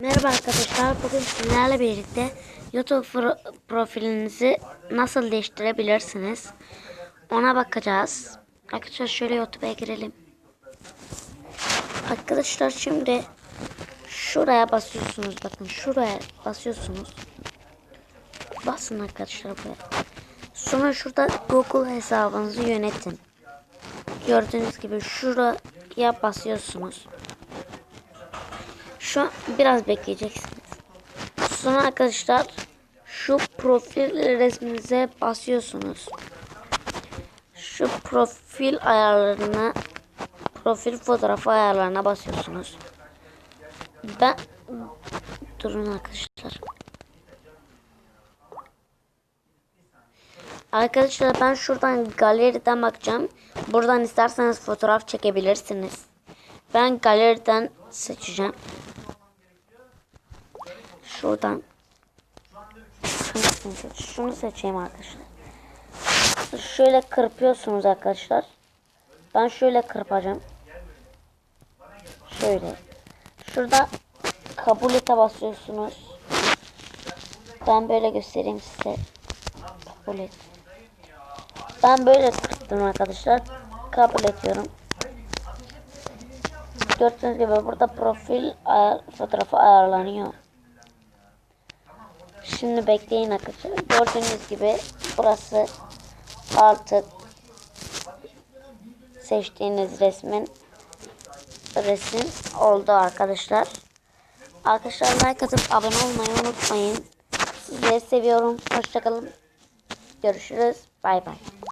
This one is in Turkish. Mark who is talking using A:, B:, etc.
A: Merhaba arkadaşlar. Bugün sizlerle birlikte YouTube pro- profilinizi nasıl değiştirebilirsiniz? Ona bakacağız. Arkadaşlar şöyle YouTube'a girelim. Arkadaşlar şimdi şuraya basıyorsunuz. Bakın şuraya basıyorsunuz. Basın arkadaşlar buraya. Sonra şurada Google hesabınızı yönetin. Gördüğünüz gibi şuraya basıyorsunuz. Şu an biraz bekleyeceksiniz. Sonra arkadaşlar şu profil resminize basıyorsunuz. Şu profil ayarlarına profil fotoğrafı ayarlarına basıyorsunuz. Ben durun arkadaşlar. Arkadaşlar ben şuradan galeriden bakacağım. Buradan isterseniz fotoğraf çekebilirsiniz. Ben galeriden seçeceğim. Şuradan şunu, şunu seçeyim arkadaşlar. Şöyle kırpıyorsunuz arkadaşlar. Ben şöyle kırpacağım. Şöyle. Şurada kabul ete basıyorsunuz. Ben böyle göstereyim size. Kabul et. Ben böyle kırptım arkadaşlar. Kabul ediyorum. Gördüğünüz gibi burada profil ayar, fotoğrafı ayarlanıyor. Şimdi bekleyin arkadaşlar. Gördüğünüz gibi burası artık seçtiğiniz resmin resim oldu arkadaşlar. Arkadaşlar like atıp abone olmayı unutmayın. Sizleri seviyorum. Hoşçakalın. Görüşürüz. Bay bay.